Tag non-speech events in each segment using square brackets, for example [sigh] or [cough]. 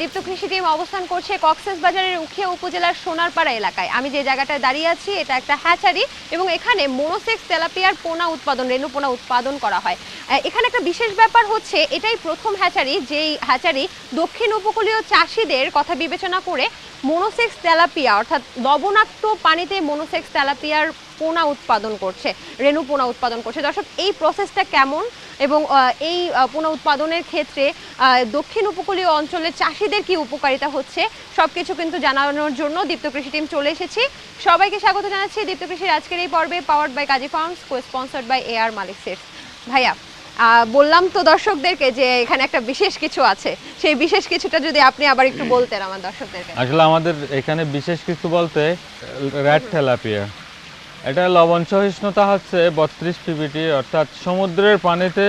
দীপ্ত কৃষি টিম অবস্থান করছে কক্সেস বাজারের উখিয়া উপজেলার সোনারপাড়া এলাকায়। আমি যে জায়গাটায় দাঁড়িয়ে আছি, এটা একটা হ্যাচারি এবং এখানে মোনোসেক্স তেলাপিয়ার পোনা উৎপাদন, রেণু পোনা উৎপাদন করা হয়। এখানে একটা বিশেষ ব্যাপার হচ্ছে, এটাই প্রথম হ্যাচারি, যেই হ্যাচারি দক্ষিণ উপকূলীয় চাষিদের কথা বিবেচনা করে মোনোসেক্স তেলাপিয়া, অর্থাৎ লবণাক্ত পানিতে মোনোসেক্স তেলাপিয়ার পোনা উৎপাদন করছে, রেণু পোনা উৎপাদন করছে। দর্শক, এই প্রসেসটা কেমন? এবং এই পোনা উৎপাদনের ক্ষেত্রে দক্ষিণ উপকূলীয় অঞ্চলের চাষিদের কি উপকারিতা হচ্ছে? সবকিছু কিন্তু জানানোর জন্য দীপ্ত কৃষি টিম চলে এসেছি। সবাইকে স্বাগত জানাচ্ছি দীপ্ত কৃষির আজকের এই পর্বে powered by Kazi farms co sponsored by A R Malik seeds ভাইয়া বললাম তো দর্শকদেরকে যে এখানে একটা বিশেষ কিছু আছে। সেই বিশেষ কিছুটা যদি আপনি আবার একটু বলতেন আমার দর্শকদেরকে। আসলে আমাদের এখানে বিশেষ কিছু বলতে র্যাড তেলাপিয়া এটা লবণ সহিষ্ণুতা হচ্ছে বত্রিশ পিবিটি অর্থাৎ সমুদ্রের পানিতে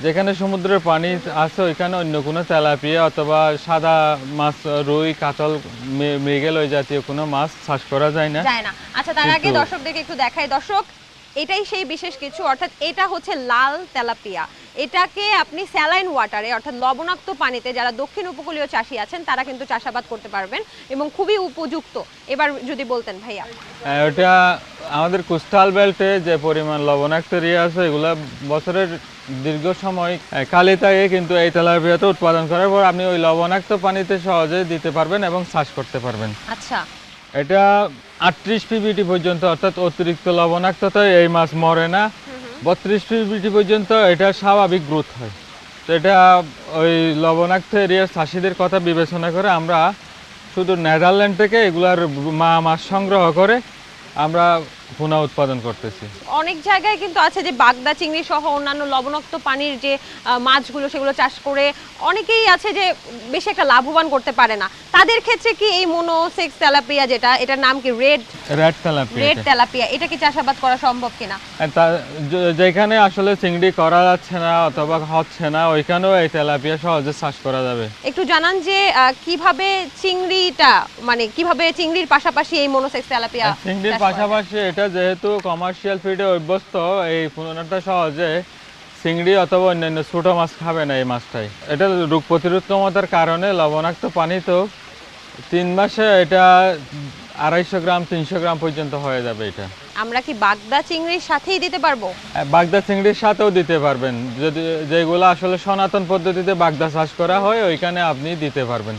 যেখানে সমুদ্রের পানি আছে ওইখানে অন্য কোনো তেলাপিয়া অথবা সাদা মাছ রুই কাতল মৃগেল ওই জাতীয় কোনো মাছ চাষ করা যায় না। যায় না। আচ্ছা তার আগে দর্শকদেরকে একটু দেখাই। দর্শক এটাই সেই বিশেষ কিছু অর্থাৎ এটা হচ্ছে লাল তেলাপিয়া। এটাকে আপনি স্যালাইন ওয়াটারে অর্থাৎ লবণাক্ত পানিতে যারা দক্ষিণ উপকূলীয় চাষি আছেন তারা কিন্তু চাষাবাদ করতে পারবেন এবং খুবই উপযুক্ত। এবার যদি বলতেন ভাইয়া। হ্যাঁ, ওটা আমাদের কোস্টাল বেল্টে যে পরিমাণ লবণাক্ত এরিয়া আছে এগুলা বছরের দীর্ঘ সময় খালি থাকে কিন্তু এই তেলাপিয়াটা উৎপাদন করার পর আপনি ওই লবণাক্ত পানিতে সহজে দিতে পারবেন এবং চাষ করতে পারবেন। আচ্ছা। এটা আটত্রিশ পিবিটি পর্যন্ত অর্থাৎ অতিরিক্ত লবণাক্ততায় এই মাছ মরে না। বত্রিশ পিবিটি পর্যন্ত এটা স্বাভাবিক গ্রোথ হয়। তো এটা ওই লবণাক্ত এরিয়ার চাষিদের কথা বিবেচনা করে আমরা শুধু নেদারল্যান্ড থেকে এগুলার মা মাছ সংগ্রহ করে আমরা পুনা উৎপাদন করতেছি। অনেক জায়গায় কিন্তু আছে যে বাগদা চিংড়ি সহ অন্যান্য লবণাক্ত পানির যে মাছগুলো সেগুলো চাষ করে অনেকেই আছে যে বেশি একটা লাভবান করতে পারে না। তাদের ক্ষেত্রে কি এই মোনোসেক্স তেলাপিয়া যেটা এটার নাম কি red? Red tilapia red tilapia এটা কি চাষাবাদ করা সম্ভব কিনা? আর তা- যে- যেখানে আসলে চিংড়ি করা যাচ্ছে না অথবা হচ্ছে না ওইখানেও এই তেলাপিয়া সহজে চাষ করা যাবে। একটু জানান যে কীভাবে চিংড়িটা মানে কীভাবে চিংড়ির পাশাপাশি এই মোনোসেক্স তেলাপিয়া চিংড়ির? পাশাপাশি এটা যেহেতু কমার্শিয়াল ফিডে অভ্যস্ত এই পুনরাটা সহজে চিংড়ি অথবা অন্যান্য ছোট মাছ খাবে না এই মাছটাই। এটা রোগ প্রতিরোধ ক্ষমতার কারণে লবণাক্ত পানি তো তিন মাসে এটা আড়াইশো গ্রাম তিনশো গ্রাম পর্যন্ত হয়ে যাবে এটা। আমরা কি বাগদা চিংড়ির সাথেই দিতে পারব? বাগদা চিংড়ির সাথেও দিতে পারবেন। যদি যেগুলো আসলে সনাতন পদ্ধতিতে বাগদা চাষ করা হয় ওইখানে আপনি দিতে পারবেন।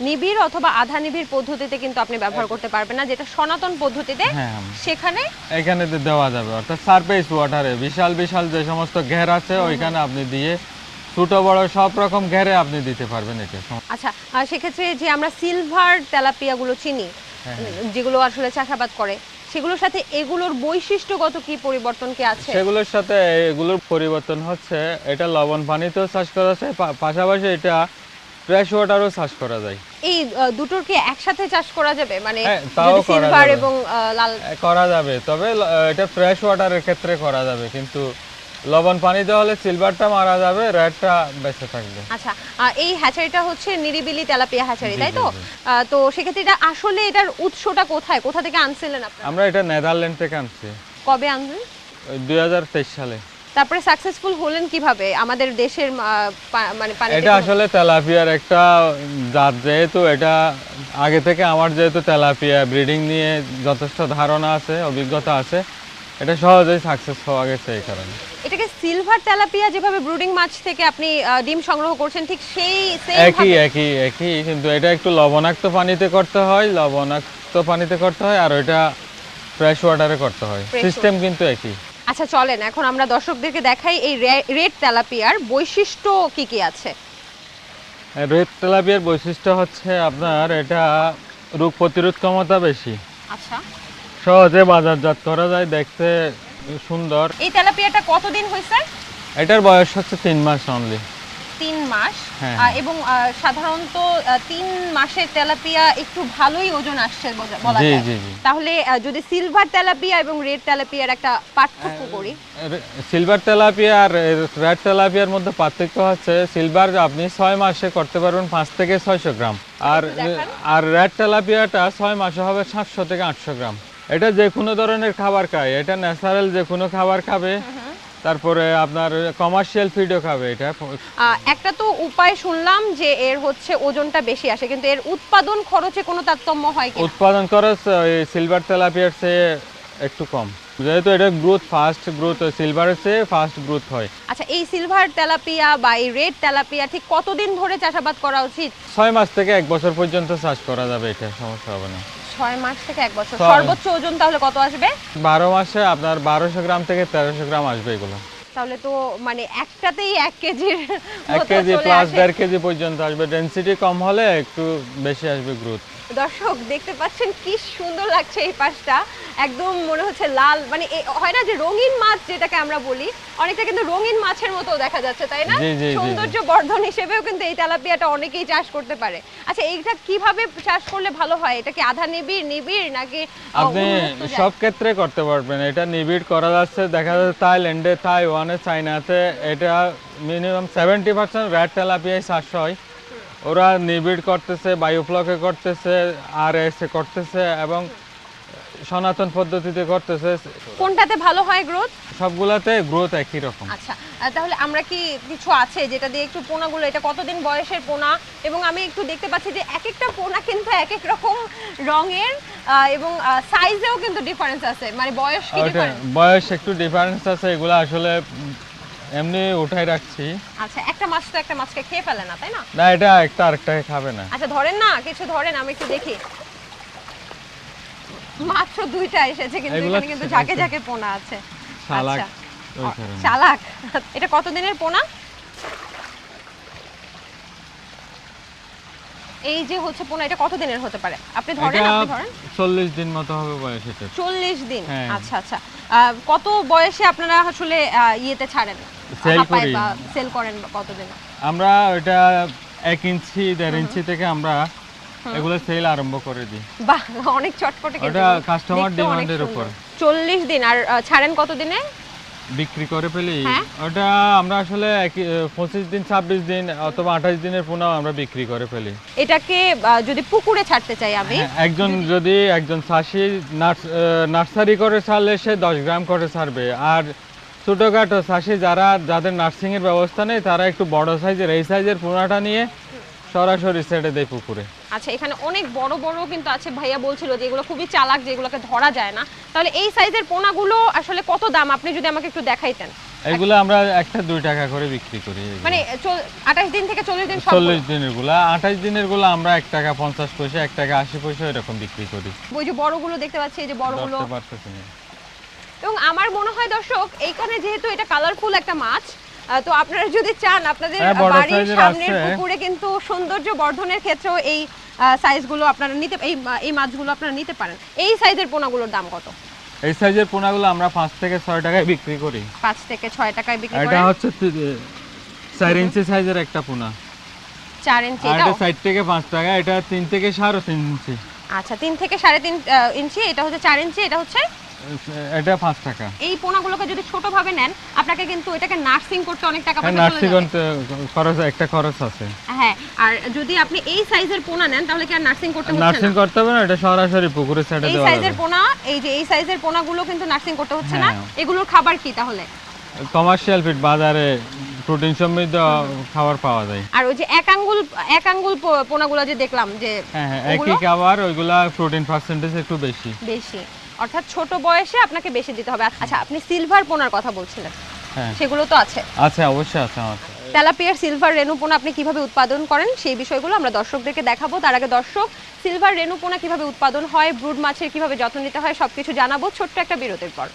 নিবিড় অথবা আধা নিবিড় পদ্ধতিতে কিন্তু আপনি ব্যবহার করতে পারবেন না যেটা সনাতন পদ্ধতিতে হ্যাঁ সেখানে এখানে দেওয়া যাবে অর্থাৎ সারফেস ওয়াটারে বিশাল বিশাল যে সমস্ত ঘের আছে ওইখানে আপনি দিয়ে ছোট বড় সব রকম ঘেরে আপনি দিতে পারবেন এটা আচ্ছা আর সেক্ষেত্রে যে আমরা সিলভার তেলাপিয়াগুলো চিনি হ্যাঁ। যেগুলো আসলে চাষাবাদ করে সেগুলোর সাথে এগুলোর বৈশিষ্ট্যগত কি পরিবর্তন কি আছে? সেগুলোর সাথে এগুলোর পরিবর্তন হচ্ছে এটা লবণ পানিতেও চাষ করা পা- পাশাপাশি এটা ফ্রেশ ওয়াটারও চাষ করা যায়। এই দুটোর কি একসাথে চাষ করা যাবে? মানে হ্যাঁ, যদি সিলভার এবং লাল করা যাবে। তবে এটা ফ্রেশ ওয়াটারের ক্ষেত্রে করা যাবে। কিন্তু লবণ পানিতে হলে সিলভারটা মারা যাবে রেডটা বেঁচে থাকবে। আচ্ছা এই হ্যাচারিটা হচ্ছে নিরিবিলি তেলাপিয়া হ্যাচারি তাই তো? তো সেক্ষেত্রে এটা আসলে এটার উৎসটা কোথায়? কোথা থেকে আনছিলেন আপনারা? আমরা এটা নেদারল্যান্ড থেকে আনছি। কবে আনলেন? দুই হাজার তেইশ সালে। তারপরে সাকসেসফুল হলেন কীভাবে? আমাদের দেশের মানে এটা আসলে তেলাপিয়ার একটা জাত যেহেতু এটা আগে থেকে আমার যেহেতু তেলাপিয়া ব্রিডিং নিয়ে যথেষ্ট ধারণা আছে অভিজ্ঞতা আছে এটা সহজেই সাকসেস হওয়া গেছে এই কারণে। এটাকে সিলভার তেলাপিয়া যেভাবে ব্রুডিং মাছ থেকে আপনি ডিম সংগ্রহ করছেন ঠিক সেই একই একই একই কিন্তু এটা একটু লবণাক্ত পানিতে করতে হয় লবণাক্ত পানিতে করতে হয় আর ওইটা ফ্রেশ ওয়াটারে করতে হয়। সিস্টেম কিন্তু একই। আচ্ছা চলেন এখন আমরা দর্শকদেরকে দেখাই এই রেড তেলাপিয়ার বৈশিষ্ট্য কি কি আছে? রেড তেলাপিয়ার বৈশিষ্ট্য হচ্ছে আপনার এটা রোগ প্রতিরোধ ক্ষমতা বেশি। আচ্ছা। সহজে বাজারজাত করা যায় দেখতে সুন্দর। এই তেলাপিয়াটা কতদিন হয়েছে? এটার বয়স হচ্ছে তিন মাস অনলি তিন মাস। হ্যাঁ, হ্যাঁ। এবং সাধারণত তিন মাসের তেলাপিয়া একটু ভালোই ওজন আসছে বলা যায়। তাহলে যদি সিলভার তেলাপিয়া এবং রেড তেলাপিয়ার একটা পার্থক্য করি। সিলভার তেলাপিয়া আর রেড তেলাপিয়ার মধ্যে পার্থক্য হচ্ছে সিলভার আপনি ছয় মাসে করতে পারবেন পাঁচ থেকে ছয়শো গ্রাম। আর আর রেড তেলাপিয়াটা ছয় মাসে হবে সাতশো থেকে আটশো গ্রাম। এটা যে কোনো ধরনের খাবার খায় এটা ন্যাচারাল যে কোনো খাবার খাবে। তারপরে আপনার কমার্শিয়াল ফিডও খাবে এটা। একটা তো উপায় শুনলাম যে এর হচ্ছে ওজনটা বেশি আসে কিন্তু এর উৎপাদন খরচে কোনো তারতম্য হয় কি উৎপাদন খরচ সিলভার তেলাপিয়ার চেয়ে একটু কম। যেহেতু এটা গ্রোথ ফাস্ট গ্রোথ সিলভারের চেয়ে ফাস্ট গ্রোথ হয়। আচ্ছা এই সিলভার তেলাপিয়া বা এই রেড তেলাপিয়া ঠিক কতদিন ধরে চাষাবাদ করা উচিত? ছয় মাস থেকে এক বছর পর্যন্ত চাষ করা যাবে এটা সমস্যা হবে না। ছয় মাস থেকে এক বছর। সর্বোচ্চ ওজন তাহলে কত আসবে? বারো মাসে আপনার বারোশো গ্রাম থেকে তেরোশো গ্রাম আসবে এগুলো। তাহলে তো মানে একটাতেই এক কেজির এক কেজি প্লাস দেড় কেজি পর্যন্ত আসবে। ডেন্সিটি কম হলে একটু বেশি আসবে গ্রোথ দর্শক দেখতে পাচ্ছেন কি সুন্দর লাগছে এই পাশটা। একদম মনে হচ্ছে লাল মানে হয় না যে রঙিন মাছ যেটাকে আমরা বলি অনেকটা কিন্তু রঙিন মাছের মতো দেখা যাচ্ছে তাই না। সৌন্দর্য বর্ধন হিসেবেও কিন্তু এই তেলাপিয়াটা অনেকেই চাষ করতে পারে। আচ্ছা এইটা কীভাবে চাষ করলে ভালো হয়? এটা কি আধা নিবিড় নিবিড় নাকি আপনি সব ক্ষেত্রে করতে পারবেন। এটা নিবিড় করা যাচ্ছে দেখা যাচ্ছে থাইল্যান্ডে তাইওয়ানে চাইনাতে। এটা মিনিমাম সেভেন্টি পার্সেন্ট র্যাড তেলাপিয়ায় চাষ হয়। ওরা নিবিড় করতেছে বায়োফ্লকে করতেছে আর এসে করতেছে এবং সনাতন পদ্ধতিতে করতেছে। কোনটাতে ভালো হয় গ্রোথ সবগুলাতে গ্রোথ একই রকম। আচ্ছা তাহলে আমরা কি কিছু আছে যেটা দিয়ে একটু পোনাগুলো এটা কতদিন বয়সের পোনা? এবং আমি একটু দেখতে পাচ্ছি যে এক একটা পোনা কিন্তু এক এক রকম রঙের এবং সাইজেও কিন্তু ডিফারেন্স আছে। মানে বয়স কি ডিফারেন্স বয়স একটু ডিফারেন্স আছে। এগুলো আসলে এমনি উঠাই রাখছি। আচ্ছা একটা মাছ তো একটা মাছকে খেয়ে ফেলে না তাই না? না এটা একটা আরেকটাকে খাবে না। আচ্ছা ধরেন না কিছু ধরেন আমি একটু দেখি। মাত্র দুইটা এসেছে কিন্তু এখানে কিন্তু ঝাঁকে ঝাঁকে পোনা আছে। চালাক আচ্ছা। চালাক এটা কতদিনের পোনা? এই যে হচ্ছে পোনা এটা কত দিনের হতে পারে? আপনি ধরেন আপনি ধরেন। চল্লিশ দিন মতো হবে বয়স এটা চল্লিশ দিন? হ্যাঁ। আচ্ছা আচ্ছা। কত বয়সে আপনারা আসলে ইয়েতে ছাড়েন? হাঁপায় করি। সেল করেন কতদিন? আমরা ওইটা এক ইঞ্চি দেড় ইঞ্চি থেকে আমরা এগুলো সেল আরম্ভ করে দিই। বাহ অনেক চটপটে demand এর সুন্দর। উপর। চল্লিশ দিন আর ছাড়েন কত দিনে বিক্রি করে ফেলি। হ্যাঁ। ওটা আমরা আসলে পঁচিশ দিন ছাব্বিশ দিন অথবা আঠাশ দিনের পোনাও আমরা বিক্রি করে ফেলি। এটাকে যদি পুকুরে ছাড়তে চাই আমি হ্যাঁ, একজন যদি একজন চাষি নার্সারি করে ছাড়লে সে দশ গ্রাম করে ছাড়বে। আর ছোটোখাটো চাষি যারা যাদের নার্সিং এর ব্যবস্থা নেই তারা একটু বড় সাইজের এই সাইজের পোনাটা নিয়ে সরাসরি ছেড়ে দেয় পুকুরে। আচ্ছা এখানে অনেক বড় বড় কিন্তু আছে। ভাইয়া বলছিল যে এগুলো খুবই চালাক যেগুলোকে ধরা যায় না। তাহলে এই সাইজের পোনাগুলো আসলে কত দাম? আপনি যদি আমাকে একটু দেখাইতেন। এগুলো আমরা একটা দুই টাকা করে বিক্রি করি। মানে আঠাশ দিন থেকে চল্লিশ দিন চল্লিশ দিনেরগুলা আঠাশ দিনেরগুলা আমরা এক টাকা পঞ্চাশ পয়সা এক টাকা আশি পয়সা এরকম বিক্রি করি। ওই যে বড়গুলো দেখতে পাচ্ছি এই যে বড়গুলো পারতেছি। এবং আমার মনে হয় দর্শক এইখানে যেহেতু এটা কালারফুল একটা মাছ তো আপনারা যদি চান আপনাদের হ্যাঁ, বাড়ির সামনের পুকুরে কিন্তু সৌন্দর্য বর্ধনের ক্ষেত্রেও এই সাইজগুলো আপনারা নিতে এই এই মাছগুলো আপনারা নিতে পারেন। এই সাইজের পোনাগুলোর দাম কত? এই সাইজের পোনাগুলো আমরা পাঁচ থেকে ছয় টাকায় বিক্রি করি। পাঁচ থেকে ছয় টাকায় বিক্রি করি এটা হচ্ছে তি- চার ইঞ্চি সাইজের একটা পোনা। চার ইঞ্চি আর এটাও? এটা সাইড থেকে পাঁচ টাকা এটা তিন থেকে সাড়ে তিন ইঞ্চি। আচ্ছা তিন থেকে সাড়ে তিন আহ, ইঞ্চি এটা হচ্ছে চার ইঞ্চি এটা হচ্ছে এটা পাঁচ টাকা। এই পোনাগুলোকে যদি ছোট ভাবে নেন আপনাকে কিন্তু এটাকে নার্সিং করতে অনেক টাকা হ্যাঁ পয়সা নার্সিং যাবে। খরচ একটা খরচ আছে। হ্যাঁ আর যদি আপনি এই সাইজের পোনা নেন তাহলে কি আর নার্সিং করতে হচ্ছে নার্সিং করতে হবে না এটা সরাসরি পুকুরে ছেড়ে এই সাইজের পোনা এই যে এই সাইজের পোনাগুলো কিন্তু নার্সিং করতে হচ্ছে না। হ্যাঁ। এগুলোর খাবার কি তাহলে? কমার্শিয়াল ফিড বাজারে প্রোটিন সমৃদ্ধ খাবার পাওয়া যায়। আর ওই যে এক আঙ্গুল এক আঙ্গুল পোনাগুলো যে দেখলাম যে হ্যাঁ হ্যাঁ একই খাবার ওইগুলা প্রোটিন পার্সেন্টেজ একটু বেশি। বেশি। অর্থাৎ ছোট বয়সে আপনাকে বেশি দিতে হবে। আচ্ছা আপনি সিলভার পোনার কথা বলছিলেন। হ্যাঁ। সেগুলো তো আছে। আছে অবশ্যই আছে আমার। তেলাপিয়ার সিলভার রেণুপোনা আপনি কীভাবে উৎপাদন করেন সেই বিষয়গুলো আমরা দর্শকদেরকে দেখাবো। তার আগে দর্শক সিলভার রেণুপোনা কীভাবে উৎপাদন হয় ব্রুড মাছের কীভাবে যত্ন নিতে হয় সবকিছু জানাব ছোট্ট একটা বিরতির পর।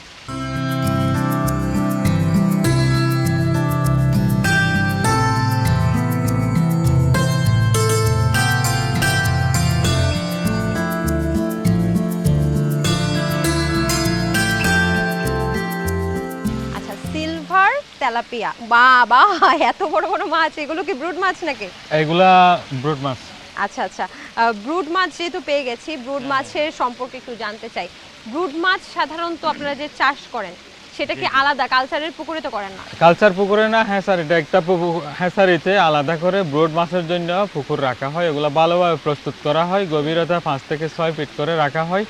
তেলাপিয়া। বাবা এত বড় বড় মাছ এগুলো কি ব্রুড মাছ নাকি? এগুলা ব্রুড মাছ। আচ্ছা আচ্ছা। ব্রুড মাছ যেহেতু পেয়ে গেছি ব্রুড মাছের সম্পর্কে একটু জানতে চাই। ব্রুড মাছ সাধারণত আপনারা যে চাষ করেন সেটা কি আলাদা? কালচারের পুকুরে তো করেন না? কালচার পুকুরে না হ্যাঁ এটা একটা পুকুর হ্যাঁসারিতে আলাদা করে ব্রোড মাছের জন্য পুকুর রাখা হয়। এগুলো ভালোভাবে প্রস্তুত করা হয় গভীরতা পাঁচ থেকে ছয় ফিট করে রাখা হয়।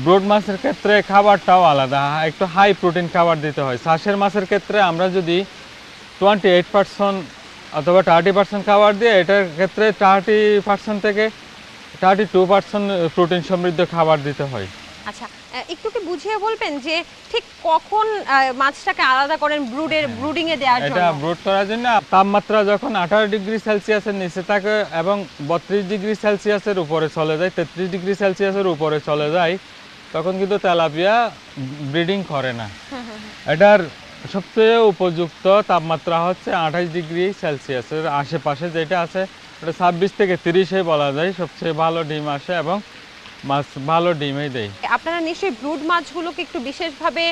ব্রোড মাছের ক্ষেত্রে খাবারটাও আলাদা। একটু হাই প্রোটিন খাবার দিতে হয়। শ্বাসের মাছের ক্ষেত্রে আমরা যদি টোয়েন্টি এইট পার্সেন্ট অথবা থার্টি পার্সেন্ট খাবার দিয়ে এটার ক্ষেত্রে থার্টি পার্সেন্ট থেকে থার্টি টু পার্সেন্ট প্রোটিন সমৃদ্ধ খাবার দিতে হয়। আচ্ছা একটু কি বুঝিয়ে বলবেন যে ঠিক কখন মাছটাকে আলাদা করেন ব্রুডের ব্রুডিং এ দেওয়ার জন্য? এটা ব্রোড করার জন্য তাপমাত্রা যখন আঠারো ডিগ্রি সেলসিয়াসের নিচে থাকে এবং বত্রিশ ডিগ্রি সেলসিয়াসের উপরে চলে যায় তেত্রিশ ডিগ্রি সেলসিয়াসের উপরে চলে যায় তখন কিন্তু তেলাপিয়া ব্রিডিং করে না। [laughs] এটার সবচেয়ে উপযুক্ত তাপমাত্রা হচ্ছে আঠাশ ডিগ্রি সেলসিয়াসের আশেপাশে যেটা আছে এটা ছাব্বিশ থেকে তিরিশে বলা যায়। সবচেয়ে ভালো ডিম আসে এবং মাছ ভালো ডিমই দেয়। আপনারা নিশ্চয়ই ব্রুড মাছগুলোকে একটু বিশেষভাবে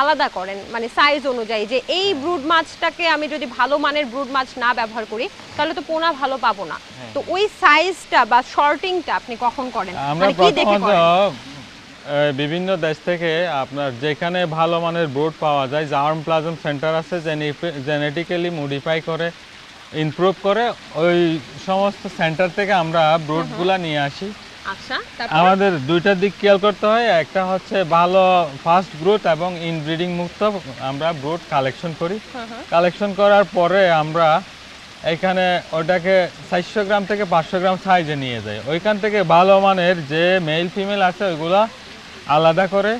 আলাদা করেন মানে সাইজ অনুযায়ী যে এই ব্রুড মাছটাকে আমি যদি ভালো মানের ব্রুড মাছ না ব্যবহার করি তাহলে তো পোনা ভালো পাবো না। তো ওই সাইজটা বা শর্টিংটা আপনি কখন করেন? আমরা মানে প্রথমত বিভিন্ন দেশ থেকে আপনার যেখানে ভালো মানের ব্রোড পাওয়া যায় জার্ম প্লাজম সেন্টার আছে জেনেটিক্যালি মডিফাই করে ইমপ্রুভ করে ওই সমস্ত সেন্টার থেকে আমরা ব্রোডগুলা নিয়ে আসি। আচ্ছা আমাদের দুইটা দিক খেয়াল করতে হয় একটা হচ্ছে ভালো ফাস্ট গ্রোথ এবং ইনব্রিডিং মুক্ত আমরা ব্রোড কালেকশন করি। কালেকশন করার পরে আমরা এখানে ওটাকে চারশো গ্রাম থেকে পাঁচশো গ্রাম সাইজে নিয়ে যাই। ওইখান থেকে ভালো মানের যে মেল ফিমেল আছে ওইগুলো আলাদা করে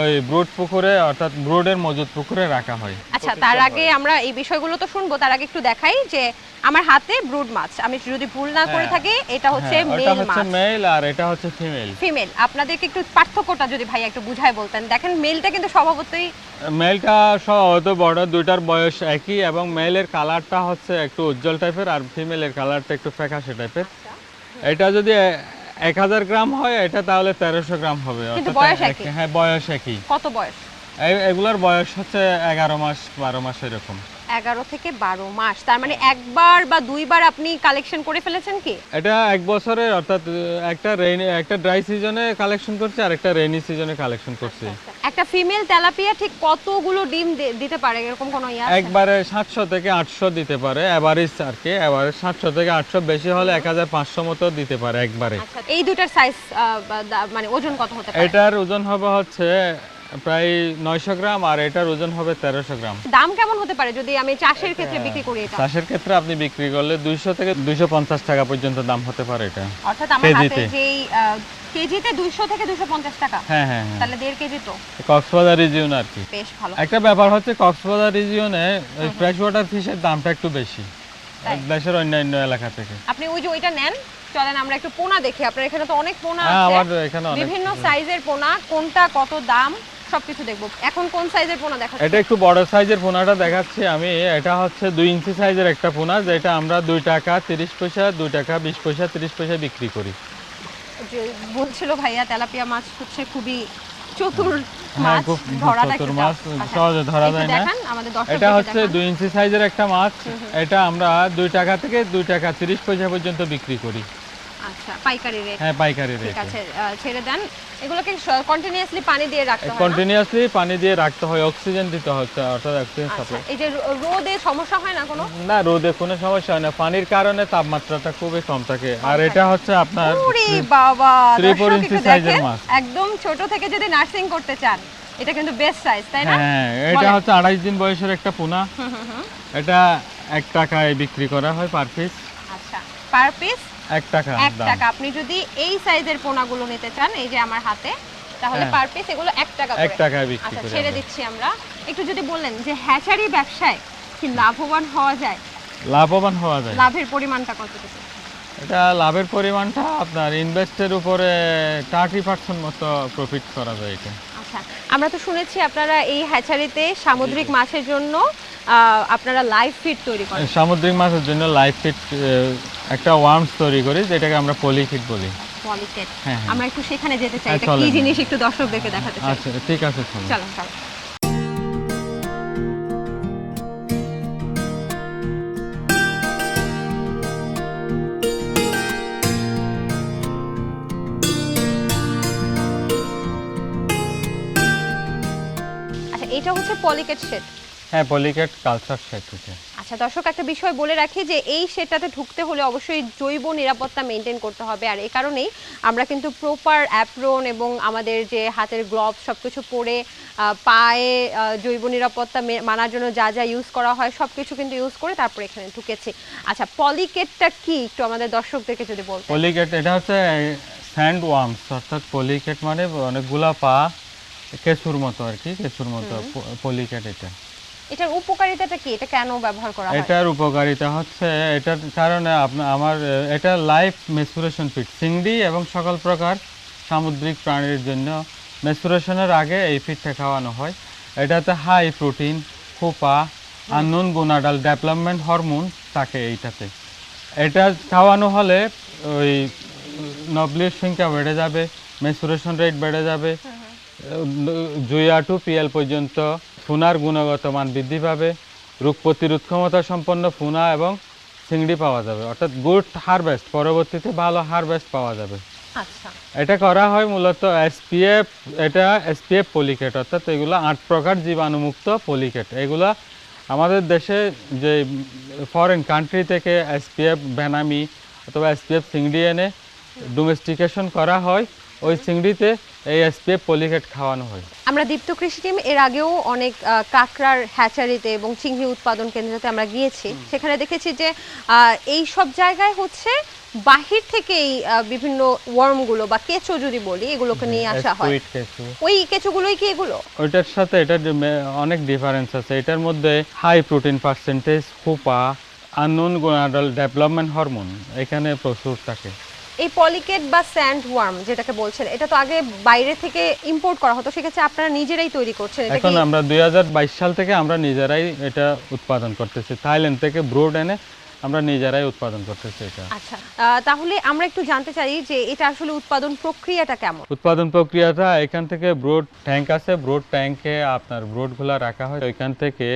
ওই ব্রোড পুকুরে অর্থাৎ ব্রোডের মজুদ পুকুরে রাখা হয়। আচ্ছা তার আগে আমরা এই বিষয়গুলো তো শুনব তার আগে একটু দেখাই যে আমার হাতে ব্রুড মাছ। আমি যদি ভুল না করে হ্যাঁ। থাকি এটা হচ্ছে হ্যাঁ, মেল হচ্ছে মাছ। মেল আর এটা হচ্ছে ফিমেল ফিমেল আপনাদেরকে একটু পার্থক্যটা যদি ভাই একটু বুঝায় বলতেন। দেখেন মেলটা কিন্তু স্বভাবতই মেলটা হয়তো বড় দুইটার বয়স একই এবং মেলের কালারটা হচ্ছে একটু উজ্জ্বল টাইপের আর ফিমেলের কালারটা একটু ফ্যাকাশে টাইপের এটা যদি এক হাজার গ্রাম হয় এটা তাহলে তেরোশো গ্রাম হবে। কিন্তু অর্থাৎ বয়স একই। হ্যাঁ বয়স একই। কত বয়স? এই- এগুলোর বয়স হচ্ছে এগারো মাস বারো মাস এরকম। এগারো থেকে বারো মাস। তার মানে একবার বা দুইবার আপনি কালেকশন করে ফেলেছেন কি? এটা এক বছরের অর্থাৎ একটা রেইনি একটা ড্রাই সিজনে কালেকশন করছে আর একটা রেইনি সিজনে কালেকশন করছে। একটা ফিমেল তেলাপিয়া ঠিক কতগুলো ডিম দিতে পারে? এরকম কোনো ইয়ে একবারে সাতশো থেকে আটশো দিতে পারে অ্যাভারেজ আর কি। অ্যাভারেজ সাতশো থেকে আটশো বেশি হলে এক হাজার পাঁচশো মতো দিতে পারে একবারে। আচ্ছা এই দুটার সাইজ মানে ওজন কত হতে পারে? এটার ওজন হবে হচ্ছে প্রায় নয়শো গ্রাম আর এটার ওজন হবে তেরোশো গ্রাম। দাম কেমন হতে পারে যদি আমি চাষের ক্ষেত্রে বিক্রি করি এটা? চাষের ক্ষেত্রে আপনি বিক্রি করলে দুইশো থেকে দুইশো পঞ্চাশ টাকা পর্যন্ত দাম হতে পারে এটা। অর্থাৎ আমার হাতে যেই কেজিতে দুইশো থেকে দুশো পঞ্চাশ টাকা? হ্যাঁ হ্যাঁ হ্যাঁ। তাহলে দেড় কেজি তো। কক্সবাজার রিজিয়ন আর কি। বেশ ভালো। একটা ব্যাপার হচ্ছে কক্সবাজার রিজিয়নে ফ্রেশ ওয়াটার ফিশের দামটা একটু বেশি? দেশের অন্যান্য এলাকা থেকে। আপনি ওই যে ওইটা নেন। চলেন আমরা একটু পোনা দেখি। আপনার এখানে তো অনেক পোনা হ্যাঁ আছে। এখানে বিভিন্ন সাইজের পোনা। কোনটা কত দাম? সবকিছু দেখব। এখন কোন সাইজের পোনা দেখা এটা একটু বড় সাইজের পোনাটা দেখাচ্ছি আমি। এটা হচ্ছে দুই ইঞ্চি সাইজের একটা পোনা যেটা আমরা দুই টাকা তিরিশ পয়সা দুই টাকা বিশ পয়সা তিরিশ পয়সা বিক্রি করি। বলছিল ভাইয়া তেলাপিয়া মাছ হচ্ছে খুবই চতুর হ্যাঁ। মাছ চতুর মাছ আচ্ছা, সহজে ধরা যায় না। এটা হচ্ছে দুই ইঞ্চি সাইজের একটা মাছ। এটা আমরা দুই টাকা থেকে দুই টাকা তিরিশ পয়সা পর্যন্ত বিক্রি করি। আচ্ছা পাইকারি রেট হ্যাঁ পাইকারি ঠিক আছে ছেড়ে দেন। এগুলোকে কন্টিনিউয়াসলি পানি দিয়ে রাখতে হয় কন্টিনিউয়াসলি পানি দিয়ে রাখতে হয় অক্সিজেন দিতে অর্থাৎ অক্সিজেন আচ্ছা সাপ্লাই এই যে রোদে সমস্যা হয় না কোনো? না রোদে কোনো সমস্যা হয় না। পানির কারণে তাপমাত্রাটা খুবই কম থাকে। আর এটা হচ্ছে আপনার ওরে বাবা এর দেখেন মাছ। একদম ছোট থেকে যদি নার্সিং করতে চান এটা কিন্তু বেস্ট সাইজ তাই না? হ্যাঁ এটা হচ্ছে আড়াইশ দিন বয়সের একটা পোনা। এটা এক টাকায় বিক্রি করা হয় পার পিস আচ্ছা পার পিস এক টাকা এক দাম। টাকা। আপনি যদি এই সাইজের পোনাগুলো নিতে চান এই যে আমার হাতে তাহলে হ্যাঁ। পার পিস এগুলো এক টাকা এক করে টাকায় বিক্রি আচ্ছা ছেড়ে। দিচ্ছি আমরা। একটু যদি বললেন যে হ্যাচারি ব্যবসায় কি লাভবান হওয়া যায়? লাভবান হওয়া যায়। লাভের পরিমাণটা কতটুকু? এটা লাভের পরিমাণটা আপনার ইনভেস্টের উপরে থার্টি পার্সেন্ট মতো প্রফিট করা যায় এটা আচ্ছা আমরা তো শুনেছি আপনারা এই হ্যাচারিতে সামুদ্রিক মাছের জন্য আপনারা লাইভ ফিড তৈরি করেন। সামুদ্রিক মাছের জন্য লাইফ ফিট একটা ওয়ার্মস তৈরি করি যেটাকে আমরা পলি পলিফিট বলি হ্যাঁ, হ্যাঁ। আমরা একটু সেখানে যেতে চাই হ্যাঁ, এটা কি জিনিস একটু দর্শকদেরকে দেখাতে চাই? আচ্ছা ঠিক আছে চলুন। চলুন চলুন। আচ্ছা এটা হচ্ছে পলিকেট শেড হ্যাঁ পলিকেট কালচার হচ্ছে। আচ্ছা দর্শক একটা বিষয় বলে রাখি যে এই সেটাতে ঢুকতে হলে অবশ্যই জৈব নিরাপত্তা মেনটেন করতে হবে। আর এই কারণেই আমরা কিন্তু প্রপার অ্যাপ্রন এবং আমাদের যে হাতের গ্লোভস সব কিছু পরে পায়ে জৈব নিরাপত্তা মানার জন্য যা যা ইউজ করা হয় সব কিছু কিন্তু ইউজ করে তারপর এখানে ঢুকেছি। আচ্ছা পলিকেটটা কি? একটু আমাদের দর্শকদেরকে যদি বলতে পলিকেট এটা হচ্ছে স্যান্ড ওয়ার্মস অর্থাৎ পলিকেট মানে অনেকগুলা পা কেঁচুর মতো আর কি কেঁচুর মতো পলিকেট এটা। এটার উপকারিতাটা কি? এটা কেন ব্যবহার করা হয়? এটার উপকারিতা হচ্ছে এটার কারণে আপনার আমার এটা লাইফ মেসুরেশন ফিট চিংড়ি এবং সকল প্রকার সামুদ্রিক প্রাণীর জন্য মেসুরেশনের আগে এই ফিটটা খাওয়ানো হয়। এটাতে হাই প্রোটিন খোপা আননোন গোনাডাল ডেভেলপমেন্ট হরমোন থাকে এইটাতে। এটা খাওয়ানো হলে ওই নবলির সংখ্যা বেড়ে যাবে মেসুরেশন রেট বেড়ে যাবে জুইয়া টু পিএল পর্যন্ত ফুনার গুণগত মান বৃদ্ধি পাবে রোগ প্রতিরোধ ক্ষমতা সম্পন্ন ফুনা এবং চিংড়ি পাওয়া যাবে। অর্থাৎ গুড হারভেস্ট পরবর্তীতে ভালো হারভেস্ট পাওয়া যাবে। আচ্ছা। এটা করা হয় মূলত এসপিএফ এটা এসপিএফ পলিকেট অর্থাৎ এগুলো আট প্রকার জীবাণুমুক্ত পলিকেট। এগুলো আমাদের দেশে যে ফরেন কান্ট্রি থেকে এসপিএফ বেনামি অথবা এসপিএফ চিংড়ি এনে ডোমেস্টিকেশন করা হয়। ওই চিংড়িতে এই এসপিএফ পলিকেট খাওয়ানো হয়। আমরা দীপ্ত কৃষি টিম এর আগেও অনেক কাঁকড়ার হ্যাচারিতে এবং চিংড়ি উৎপাদন কেন্দ্রতে আমরা গিয়েছি। সেখানে দেখেছি যে এই সব জায়গায় হচ্ছে বাহির থেকে এই বিভিন্ন ওয়ার্মগুলো বা কেঁচো যদি বলি এগুলোকে নিয়ে আসা হয়। ওই কেঁচোগুলোই কি এগুলো? ওইটার সাথে এটার অনেক ডিফারেন্স আছে। এটার মধ্যে হাই প্রোটিন পার্সেন্টেজ খোপা আননোন গোনাডাল ডেভেলপমেন্ট হরমোন এখানে প্রচুর থাকে। এই পলিকেট বা স্যান্ড ওয়ার্ম যেটাকে বলছেন এটা তো আগে বাইরে থেকে ইম্পোর্ট করা হতো সেক্ষেত্রে আপনারা নিজেরাই তৈরি করছেন এখন আমরা দুই সাল থেকে আমরা নিজেরাই এটা উৎপাদন করতেছি। থাইল্যান্ড থেকে ব্রোড এনে আমরা নিজেরাই উৎপাদন করতেছি এটা। আচ্ছা তাহলে আমরা একটু জানতে চাই যে এটা আসলে উৎপাদন প্রক্রিয়াটা কেমন? উৎপাদন প্রক্রিয়াটা এখান থেকে ব্রোড ট্যাঙ্ক আছে ব্রোড ট্যাঙ্কে আপনার ব্রোডগুলো রাখা হয়। ওইখান থেকে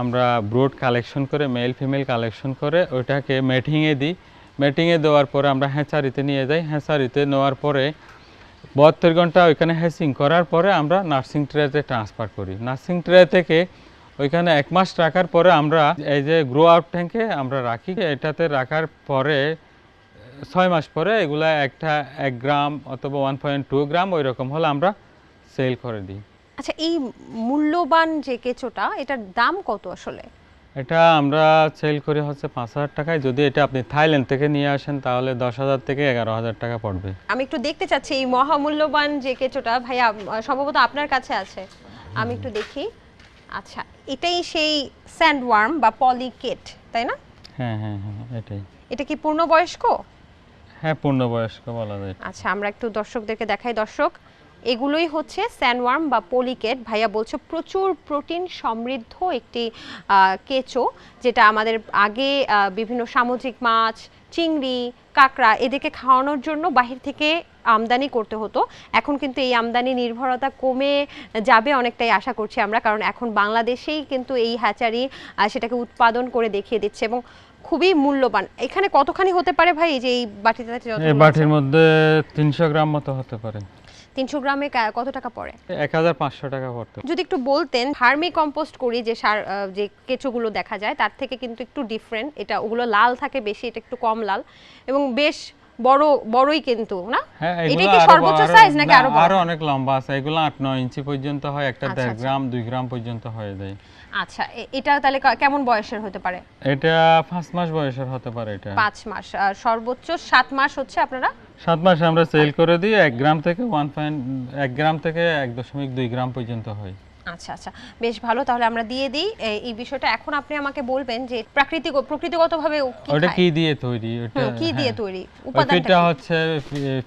আমরা ব্রোড কালেকশন করে মেল ফিমেল কালেকশন করে ওইটাকে মেটিংয়ে দিই। মেটিংয়ে দেওয়ার পরে আমরা হ্যাঁচারিতে নিয়ে যাই। হ্যাঁচারিতে নেওয়ার পরে বহত্তর ঘণ্টা ওইখানে হ্যাসিং করার পরে আমরা নার্সিং ট্রেতে ট্রান্সফার করি। নার্সিং ট্রে থেকে ওইখানে এক মাস রাখার পরে আমরা এই যে গ্রো আউট ট্যাঙ্কে আমরা রাখি। এটাতে রাখার পরে ছয় মাস পরে এগুলা একটা এক গ্রাম অথবা ওয়ান পয়েন্ট টু গ্রাম ওই রকম হলে আমরা সেল করে দিই। আচ্ছা এই মূল্যবান যে কেঁচোটা, এটার দাম কত আসলে? এটা আমরা সেল করি হচ্ছে পাঁচ হাজার টাকায়। যদি এটা আপনি থাইল্যান্ড থেকে নিয়ে আসেন তাহলে দশ হাজার থেকে এগারো হাজার টাকা পড়বে। আমি একটু দেখতে চাচ্ছি এই মহামূল্যবান যে কেঁচোটা ভাইয়া সম্ভবত আপনার কাছে আছে। আমি একটু দেখি। আচ্ছা এটাই সেই স্যান্ডওয়ার্ম বা পলিকেট তাই না? হ্যাঁ হ্যাঁ হ্যাঁ এটাই। এটা কি পূর্ণবয়স্ক? হ্যাঁ পূর্ণবয়স্ক বলা যায়। আচ্ছা আমরা একটু দর্শকদেরকে দেখাই। দর্শক এগুলোই হচ্ছে স্যানওয়ার্ম বা পলিকেট। ভাইয়া বলছো প্রচুর প্রোটিন সমৃদ্ধ একটি কেঁচো, যেটা আমাদের আগে বিভিন্ন সামুদ্রিক মাছ, চিংড়ি, কাঁকড়া এদেরকে খাওয়ানোর জন্য বাহির থেকে আমদানি করতে হতো। এখন কিন্তু এই আমদানি নির্ভরতা কমে যাবে অনেকটাই আশা করছি আমরা, কারণ এখন বাংলাদেশেই কিন্তু এই হ্যাচারি সেটাকে উৎপাদন করে দেখিয়ে দিচ্ছে এবং খুবই মূল্যবান। এখানে কতখানি হতে পারে ভাই যে এই বাটিতে বাটির মধ্যে তিনশো গ্রাম মতো হতে পারে। তিনশো গ্রামে কত টাকা পড়ে? এক হাজার পাঁচশো টাকা পড়তো। যদি একটু বলতেন ফার্মি কম্পোস্ট করি যে সার যে কেঁচোগুলো দেখা যায় তার থেকে কিন্তু একটু ডিফারেন্ট এটা ওগুলো লাল থাকে বেশি এটা একটু কম লাল। এবং বেশ বড় বড়ই কিন্তু না? হ্যাঁ এটা কি সর্বোচ্চ সাইজ নাকি আরও আরও অনেক লম্বা আছে। এগুলো আট নয় ইঞ্চি পর্যন্ত হয় একটা আচ্ছা, দেড় আচ্ছা। গ্রাম 2 গ্রাম পর্যন্ত হয় যায়। আচ্ছা এটা তাহলে কেমন বয়সের হতে পারে? এটা পাঁচ মাস বয়সের হতে পারে এটা। পাঁচ মাস আর সর্বোচ্চ সাত মাস হচ্ছে আপনারা? সাত মাসে আমরা সেল করে দিই এক গ্রাম থেকে ওয়ান পয়েন্ট এক গ্রাম থেকে এক দশমিক দুই গ্রাম পর্যন্ত হয়। আচ্ছা আচ্ছা বেশ ভালো তাহলে আমরা দিয়ে দিই। এই বিষয়টা এখন আপনি আমাকে বলবেন যে প্রাকৃতিক প্রকৃতিগতভাবে ওটা কি দিয়ে তৈরি? ওটা কি দিয়ে হ্যাঁ। তৈরি? উপাদানটা ফিডটা হচ্ছে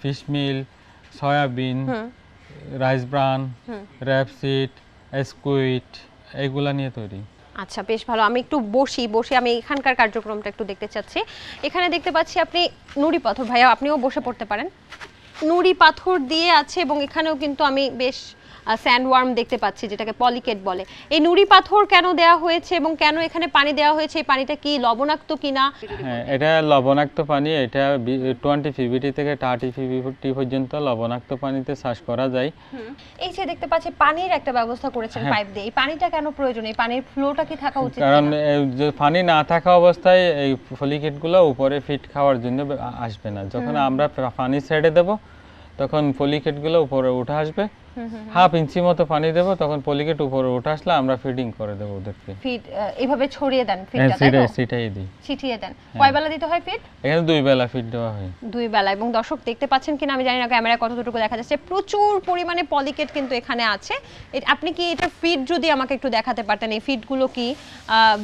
fish meal soybean rice bran. Rapeseed squid এগুলা নিয়ে তৈরি। আচ্ছা বেশ ভালো। আমি একটু বসি, বসে আমি এখানকার কার্যক্রমটা একটু দেখতে চাচ্ছি। এখানে দেখতে পাচ্ছি আপনি নুড়ি পাথর, ভাইয়া, আপনিও বসে পড়তে পারেন। নুড়ি পাথর দিয়ে আছে এবং এখানেও কিন্তু আমি বেশ স্যান্ড ওয়ার্ম দেখতে পাচ্ছি যেটাকে পলিকেট বলে। এই নুড়ি পাথর কেন দেওয়া হয়েছে এবং কেন এখানে পানি দেওয়া হয়েছে? এই পানিটা কি লবণাক্ত কিনা? হ্যাঁ এটা লবণাক্ত পানি এটা টোয়েন্টি পিভিটি থেকে থার্টি পিভিটি পর্যন্ত লবণাক্ত পানিতে চাষ করা যায়। এই যে দেখতে পাচ্ছি পানির একটা ব্যবস্থা করেছেন হ্যাঁ। পাইপ দিয়ে। এই পানিটা কেন প্রয়োজন? এই পানির ফ্লোটা কি থাকা উচিত কারণ যে পানি না থাকা অবস্থায় এই ফলিকেটগুলো উপরে ফিট খাওয়ার জন্য আসবে না। যখন আমরা পানি ছেড়ে দেব তখন পলিকেটগুলো উপরে উঠে আসবে। হাফ ইঞ্চি মতো পানি দেব তখন পলিকেট উপরে উঠে আসলে আমরা ফিডিং করে দেবো ওদেরকে। ফিড এভাবে ছড়িয়ে দেন হ্যাঁ, ফিডটা তাই তো? সেটাই সেটাই দিই। ছিটিয়ে দেন। কয় বেলা দিতে হয় ফিড এখানে দুই বেলা ফিড দেওয়া হয়। দুই বেলা এবং দর্শক দেখতে পাচ্ছেন কিনা আমি জানি না ক্যামেরায় কতটুকু দেখা যাচ্ছে। প্রচুর পরিমাণে পলিকেট কিন্তু এখানে আছে। আপনি কি এটার ফিড যদি আমাকে একটু দেখাতে পারতেন এই ফিডগুলো কি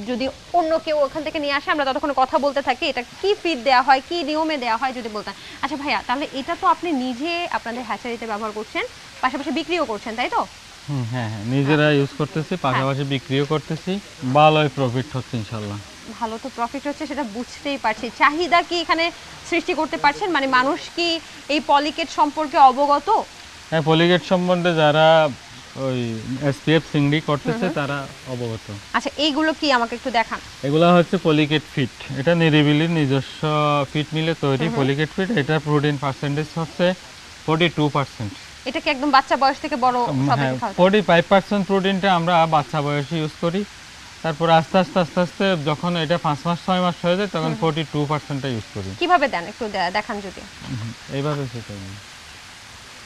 যদি অন্য কেউ ওখান থেকে নিয়ে আসে আমরা ততক্ষণ কথা বলতে থাকি এটা কি ফিড দেওয়া হয় কি নিয়মে দেওয়া হয় যদি বলতেন। আচ্ছা ভাইয়া তাহলে এটা তো আপনি নিজে আপনাদের হ্যাচারিতে ব্যবহার করছেন। পাশাপাশি বিক্রিও করছেন তাই তো? হ্যাঁ হ্যাঁ নিজেরা ইউজ করতেছি পাশাপাশি বিক্রিও করতেছি ভালোই প্রফিট হচ্ছে ইনশাল্লাহ। ভালো তো প্রফিট হচ্ছে সেটা বুঝতেই পারছি। চাহিদা কি এখানে সৃষ্টি করতে পারছেন? মানে মানুষ কি এই পলিকেট সম্পর্কে অবগত? হ্যাঁ পলিগেট সম্বন্ধে যারা ওই এসপিএফ সিংড়ি করতেছে তারা অবগত। আচ্ছা এইগুলো কি আমাকে একটু দেখান। এগুলা হচ্ছে পলিকেট ফিট এটা নিরিবিলির নিজস্ব ফিট মিলে তৈরি পলিকেট ফিট এটা প্রোটিন পার্সেন্টেজ হচ্ছে ফোর্টি টু পার্সেন্ট এটা কি একদম বাচ্চা বয়স থেকে বড় হ্যাঁ সবাইকে খাওয়াতে ফোর্টি ফাইভ পার্সেন্ট প্রোটিনটা আমরা বাচ্চা বয়সে ইউজ করি। তারপর আস্তে আস্তে আস্তে আস্তে যখন এটা পাঁচ মাস ছয় মাস হয়ে যায় তখন ফোর্টি টু পার্সেন্টটা ইউজ করি। কীভাবে দেন একটু দেখান যদি। এইভাবে সেটাই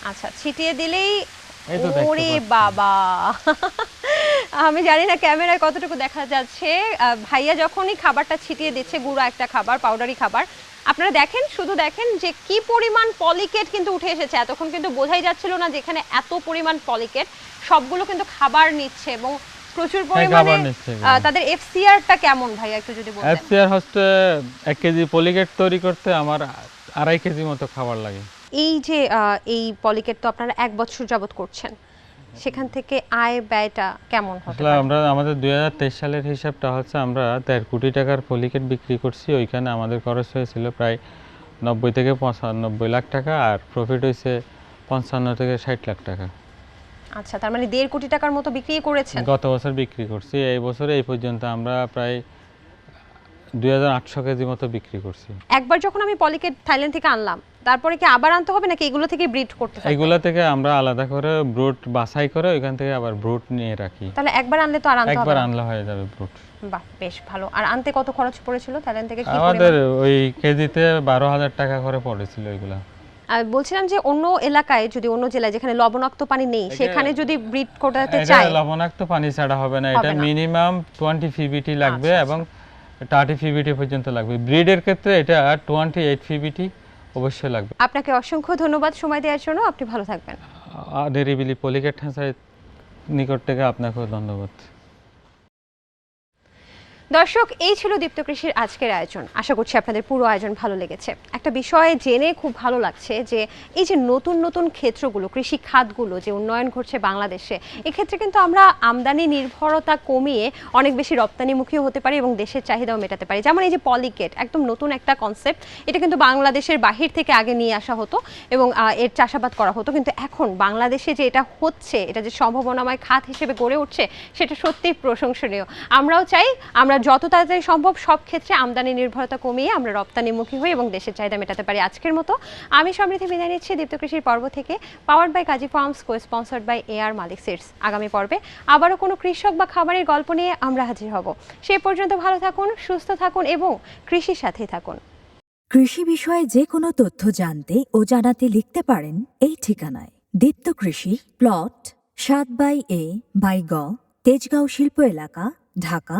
আচ্ছা ছিটিয়ে দিলেই ওরে বাবা। আমি জানি না ক্যামেরায় কতটুকু দেখা যাচ্ছে। ভাইয়া যখনই খাবারটা ছিটিয়ে দিচ্ছে গুঁড়া একটা খাবার পাউডারি খাবার আপনারা দেখেন শুধু দেখেন যে কি পরিমাণ পলিকেট কিন্তু উঠে এসেছে। এতক্ষণ কিন্তু বোঝাই যাচ্ছিল না যে এখানে এত পরিমাণ পলিকেট সবগুলো কিন্তু খাবার নিচ্ছে এবং প্রচুর হ্যাঁ, পরিমাণে তাদের এফসিআরটা কেমন ভাইয়া একটু যদি বলেন এফসিআর হচ্ছে এক কেজি পলিকেট তৈরি করতে আমার আড়াই কেজি মতো খাবার লাগে। এই যে এই পলিকেট তো আপনারা এক বছর যাবত করছেন। সেখান থেকে আয় ব্যয়টা কেমন হতে আসলে আমরা আমাদের দুই হাজার তেইশ সালের হিসাবটা হচ্ছে আমরা দেড় কোটি টাকার পলিকেট বিক্রি করছি ওইখানে আমাদের খরচ হয়েছিল প্রায় নব্বই থেকে পঁচানব্বই লাখ টাকা আর প্রফিট হয়েছে পঞ্চান্ন থেকে ষাট লাখ টাকা। আচ্ছা তার মানে দেড় কোটি টাকার মতো বিক্রি করেছেন? গত বছর বিক্রি করছি এই বছরে এই পর্যন্ত আমরা প্রায় দুই হাজার আটশো কেজি মতো বিক্রি করছি। একবার যখন আমি পলিকেট থাইল্যান্ড থেকে আনলাম তারপরে কি আবার আনতে হবে নাকি এগুলো থেকে ব্রিড করতে হবে এগুলা থেকে আমরা আলাদা করে ব্রুট বাছাই করে ওইখান থেকে আবার ব্রুট নিয়ে রাখি। তাহলে একবার আনলে তো আর আনতে হবে একবার আনলে হয়ে যাবে ব্রুট। বাহ বেশ ভালো। আর আনতে কত খরচ পড়েছিল থাইল্যান্ড থেকে? কি আমাদের ওই কেজিতে বারো হাজার টাকা করে পড়েছিল এগুলা। আর বলছিলাম যে অন্য এলাকায় যদি অন্য জেলায় যেখানে লবণাক্ত পানি নেই সেখানে যদি ব্রিড করতে চাই লবণাক্ত পানি ছাড়া হবে না। এটা মিনিমাম টোয়েন্টি পিবিটি লাগবে আচ্ছা, এবং থার্টি ফিবিটি পর্যন্ত লাগবে ব্রিডের ক্ষেত্রে এটা টোয়েন্টি এইট পিবিটি অবশ্যই লাগবে আপনাকে অসংখ্য ধন্যবাদ সময় দেওয়ার জন্য আপনি ভালো থাকবেন নিরিবিলি পলিকেট হাসায় নিকট থেকে আপনাকেও ধন্যবাদ দর্শক, এই ছিল দীপ্ত কৃষির আজকের আয়োজন। আশা করছি আপনাদের পুরো আয়োজন ভালো লেগেছে। একটা বিষয় জেনে খুব ভালো লাগছে যে, এই যে নতুন নতুন ক্ষেত্রগুলো, কৃষি খাতগুলো যে উন্নয়ন ঘটছে বাংলাদেশে, এক্ষেত্রে কিন্তু আমরা আমদানি নির্ভরতা কমিয়ে অনেক বেশি রপ্তানিমুখী হতে পারি এবং দেশের চাহিদাও মেটাতে পারি। যেমন এই যে পলিকেট একদম নতুন একটা কনসেপ্ট এটা কিন্তু বাংলাদেশের বাহির থেকে আগে নিয়ে আসা হতো এবং এর চাষাবাদ করা হতো। কিন্তু এখন বাংলাদেশে যে এটা হচ্ছে, এটা যে সম্ভাবনাময় খাত হিসেবে গড়ে উঠছে, সেটা সত্যিই প্রশংসনীয়। আমরাও চাই, আমরা যত তাড়াতাড়ি সম্ভব সব ক্ষেত্রে আমদানি নির্ভরতা কমিয়ে আমরা রপ্তানিমুখী হই এবং দেশের চাহিদা মেটাতে পারি আজকের মতো। আমি সমৃদ্ধি বিদায় নিচ্ছি দীপ্ত কৃষির পর্ব থেকে powered by Kazi farms co sponsored by A R Malik seeds আগামী পর্বে আবারও কোনো কৃষক বা খাবারের গল্প নিয়ে আমরা হাজির হব। সেই পর্যন্ত ভালো থাকুন, সুস্থ থাকুন এবং কৃষির সাথেই থাকুন। কৃষি বিষয়ে যে কোনো তথ্য জানতে ও জানাতে লিখতে পারেন এই ঠিকানায়। দীপ্ত কৃষি প্লট সাত বাই এ, বাই গ, তেজগাঁও শিল্প এলাকা, ঢাকা